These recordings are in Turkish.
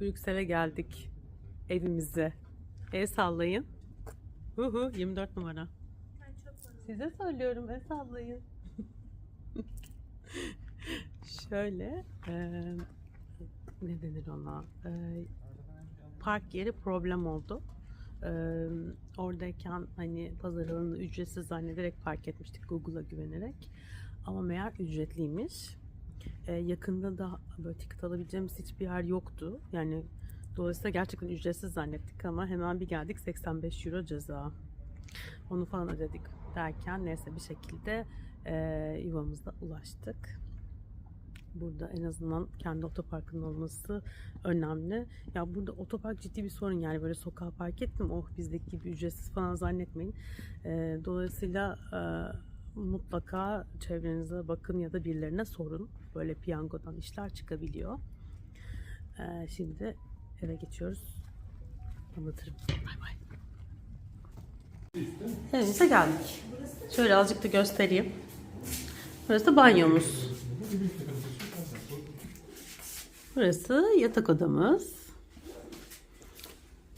Brüksel'e geldik. Evimize. El sallayın. Uhu 24 numara. Size söylüyorum el sallayın. Şöyle eee, ne denir ona? Eee, park yeri problem oldu. Eee, oradayken hani pazar alanını ücretsiz zannederek park etmiştik Google'a güvenerek. Ama meğer ücretliymiş. Eee, yakında da böyle ticket alabileceğimiz hiçbir yer yoktu. Yani dolayısıyla gerçekten ücretsiz zannettik ama hemen bir geldik 85 euro ceza. Onu falan ödedik derken neyse bir şekilde eee yuvamıza ulaştık. Burada en azından kendi otoparkının olması önemli. Ya burada otopark ciddi bir sorun yani böyle sokağa park ettim oh bizdeki gibi ücretsiz falan zannetmeyin. Eee, dolayısıyla eee, mutlaka çevrenize bakın ya da birilerine sorun. Böyle piyangodan işler çıkabiliyor. Eee, şimdi eve geçiyoruz. Anlatırım. Bay bay. Evimize geldik. Şöyle azıcık da göstereyim. Burası da banyomuz. Burası yatak odamız.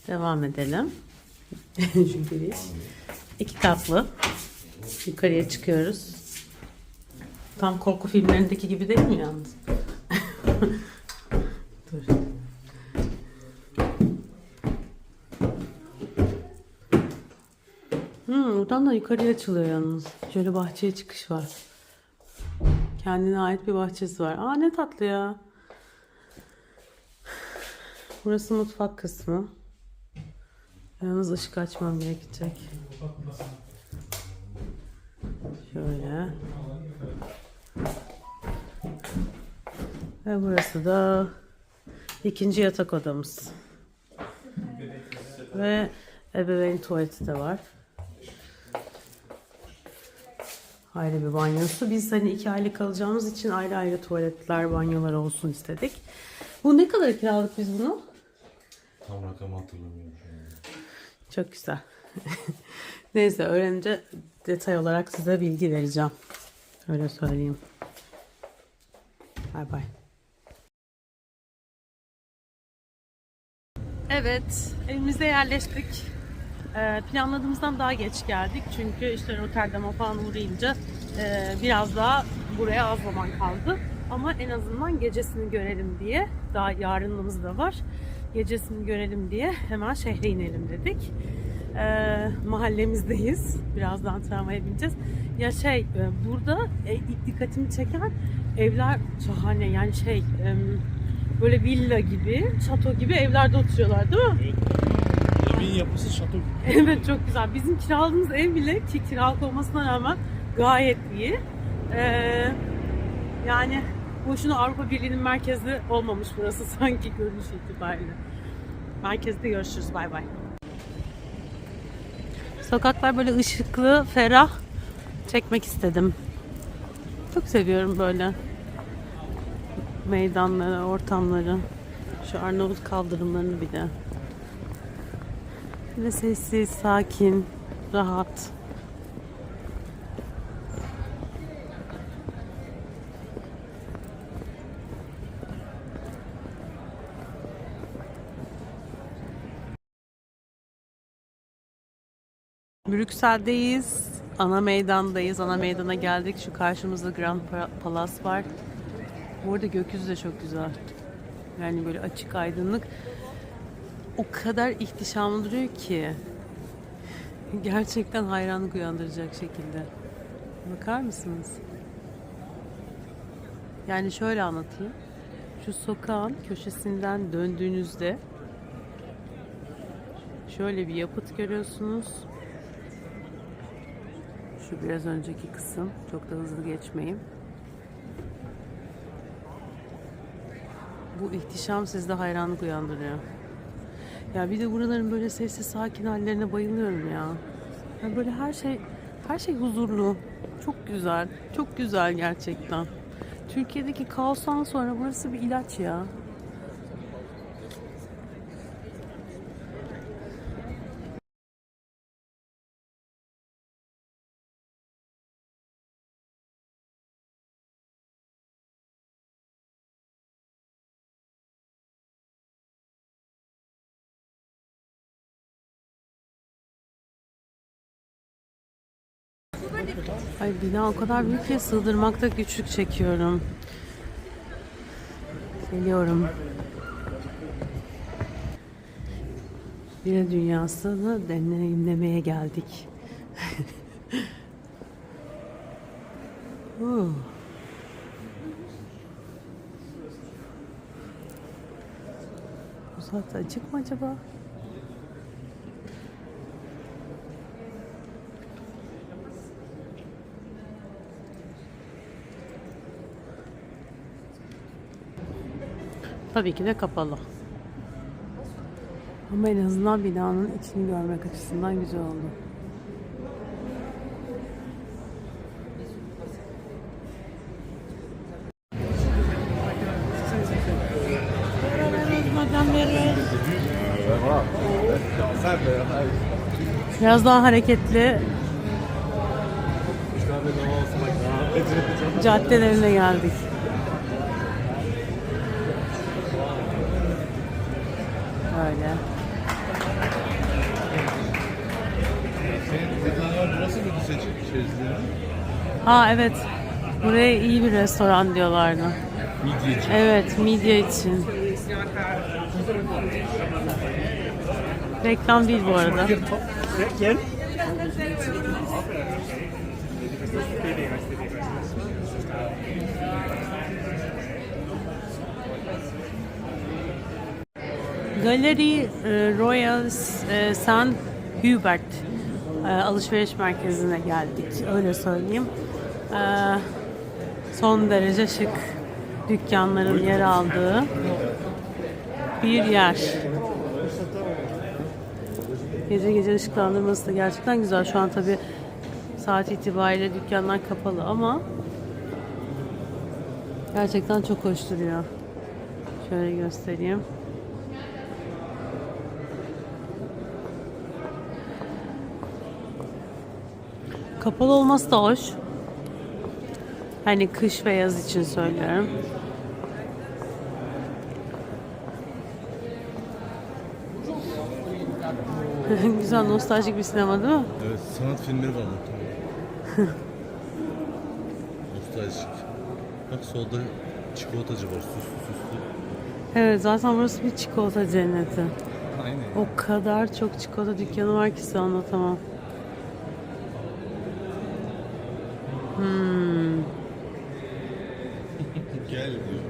Devam edelim. Şu giriş. İki katlı. Yukarıya çıkıyoruz. Tam korku filmlerindeki gibi değil mi yalnız? Dur. Hmm, buradan da yukarıya açılıyor yalnız. Şöyle bahçeye çıkış var. Kendine ait bir bahçesi var. Aa ne tatlı ya. Burası mutfak kısmı. Yalnız ışık açmam gerekecek. Şöyle. Ve burası da ikinci yatak odamız. Ve ebeveyn tuvaleti de var. Ayrı bir banyosu. Biz hani iki aylık kalacağımız için ayrı ayrı tuvaletler, banyolar olsun istedik. Bu ne kadar kiralık biz bunu? Tam rakamı hatırlamıyorum. Çok güzel. Neyse öğrenince detay olarak size bilgi vereceğim. Öyle söyleyeyim. Bay bay. Evet, evimize yerleştik. Ee, planladığımızdan daha geç geldik. Çünkü işte Rotterdam'a falan uğrayınca e, biraz daha buraya az zaman kaldı. Ama en azından gecesini görelim diye, daha yarınımız da var. Gecesini görelim diye hemen şehre inelim dedik. Ee, mahallemizdeyiz. Birazdan tramvaya bineceğiz. Ya şey, e, burada e, dikkatimi çeken evler şahane. Yani şey, e, böyle villa gibi, şato gibi evlerde oturuyorlar değil mi? Evet. Evin yapısı şato gibi. Evet çok güzel. Bizim kiraladığımız ev bile ki kiralık olmasına rağmen gayet iyi. Ee, yani boşuna Avrupa Birliği'nin merkezi olmamış burası sanki görünüş itibariyle. Merkezde görüşürüz. Bay bay. Sokaklar böyle ışıklı, ferah çekmek istedim. Çok seviyorum böyle meydanları, ortamları. Şu Arnavut kaldırımlarını bir de. Böyle sessiz, sakin, rahat. Brüksel'deyiz. Ana meydandayız. Ana meydana geldik. Şu karşımızda Grand Pa- Palace var. Bu arada gökyüzü de çok güzel. Yani böyle açık aydınlık. O kadar ihtişamlı duruyor ki. Gerçekten hayranlık uyandıracak şekilde. Bakar mısınız? Yani şöyle anlatayım. Şu sokağın köşesinden döndüğünüzde şöyle bir yapıt görüyorsunuz. Şu biraz önceki kısım. Çok da hızlı geçmeyeyim. Bu ihtişam sizde hayranlık uyandırıyor. Ya bir de buraların böyle sessiz sakin hallerine bayılıyorum ya. ya. Böyle her şey her şey huzurlu. Çok güzel. Çok güzel gerçekten. Türkiye'deki kaostan sonra burası bir ilaç ya. Ay bina o kadar büyük ki sığdırmakta güçlük çekiyorum. Geliyorum. Bir dünyasını deneyimlemeye geldik. Uh. Bu saatte açık mı acaba? Tabii ki de kapalı. Ama en azından binanın içini görmek açısından güzel oldu. Biraz daha hareketli caddelerine geldik. Öyle. Burası mıydı seçim içerisinde? Ha evet. Buraya iyi bir restoran diyorlardı. Midyeci. Evet, midye için. Reklam değil bu arada. Galeri e, Royal e, St. Hubert e, alışveriş merkezine geldik. Öyle söyleyeyim. Son derece şık dükkanların yer aldığı bir yer. Gece gece ışıklandırması da gerçekten güzel. Şu an tabi saat itibariyle dükkanlar kapalı ama gerçekten çok hoş duruyor. Şöyle göstereyim. Kapalı olması da hoş. Hani kış ve yaz için söylüyorum. Güzel nostaljik bir sinema değil mi? Evet sanat filmleri var muhtemelen. Nostaljik. Bak solda çikolatacı var süslü süslü. Evet zaten burası bir çikolata cenneti. Aynen. O kadar çok çikolata dükkanı var ki size anlatamam. Hmm. Gel diyor.